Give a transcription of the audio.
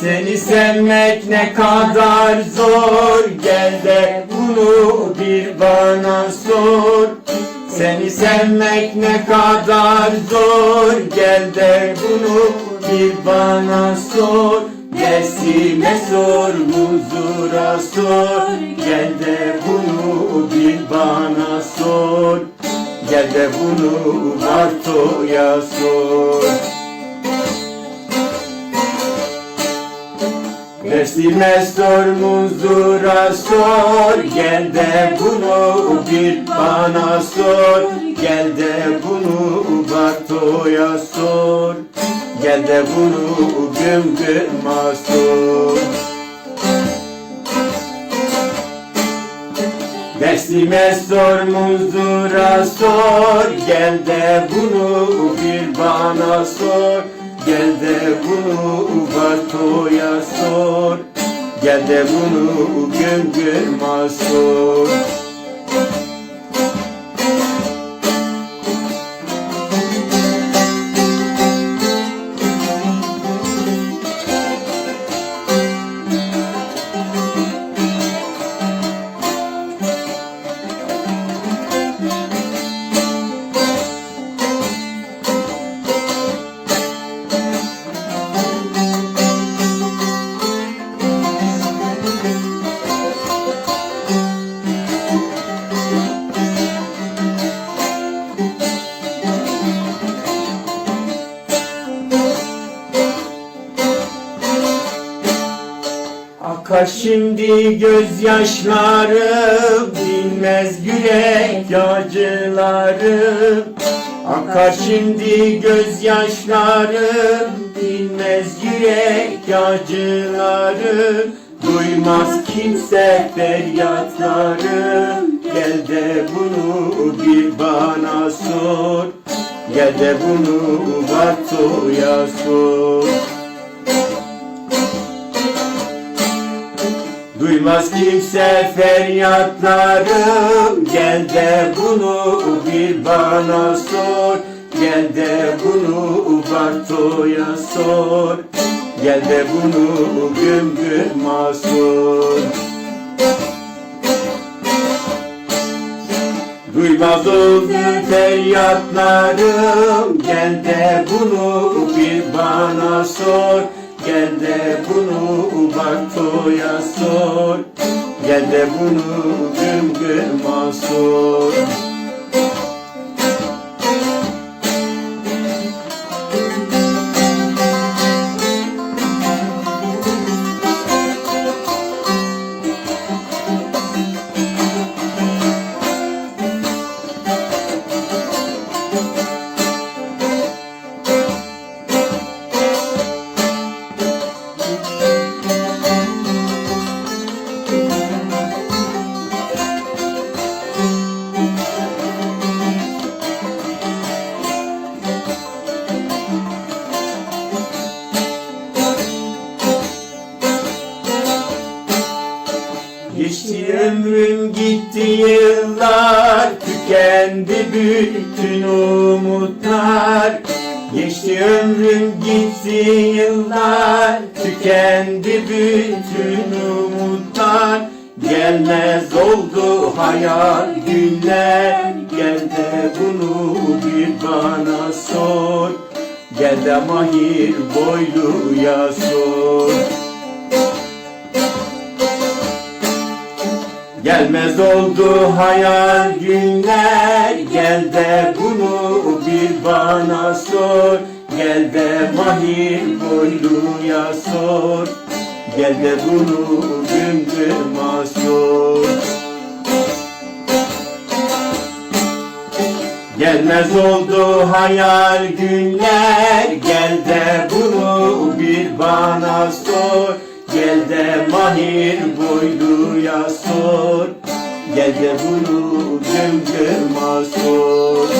Seni sevmek ne kadar zor. Gel de bunu bir bana sor. Seni sevmek ne kadar zor. Gel de bunu bir bana sor. Nesime sor, huzura sor. Gel de bunu bir bana sor. Gel de bunu Barto'ya sor Nesime sor, muzura sor Gel de bunu bir bana sor. Gel de bunu Barto'ya sor. Gel de bunu güm gıma sor. Neslime sor, muzura sor Gel de bunu bir bana sor Gel de bunu Barto'ya sor. Gel de bunu güngırma sor Akar şimdi gözyaşlarım Dinmez yürek acılarım Akar şimdi gözyaşlarım Dinmez yürek acılarım Duymaz kimse feryatlarım Gel de bunu bir bana sor. Gel de bunu Barto'ya sor Duymaz kimse feryatlarım Gel de bunu bir bana sor. Gel de bunu Barto'ya sor. Gel de bunu güm gıma sor. Duymaz oldu feryatlarım Gel de bunu bir bana sor Gel de bunu Barto'ya sor. Gel de bunu güm gıma sor Geçti ömrüm gitti yıllar Tükendi bütün umutlar Geçti ömrüm gitti yıllar Tükendi bütün umutlar. Gelmez oldu hayal günler Gel de bunu bir bana sor. Gel de mahir boyluya sor. Gelmez oldu hayal günler Gel de bunu bana sor Gel de mahir boyluya sor. Gel de bunu gümbürma sor. Gelmez oldu hayal günler Gel de bunu bir bana sor. Gel de mahir boyluya sor. Gel de bunu gümbürma sor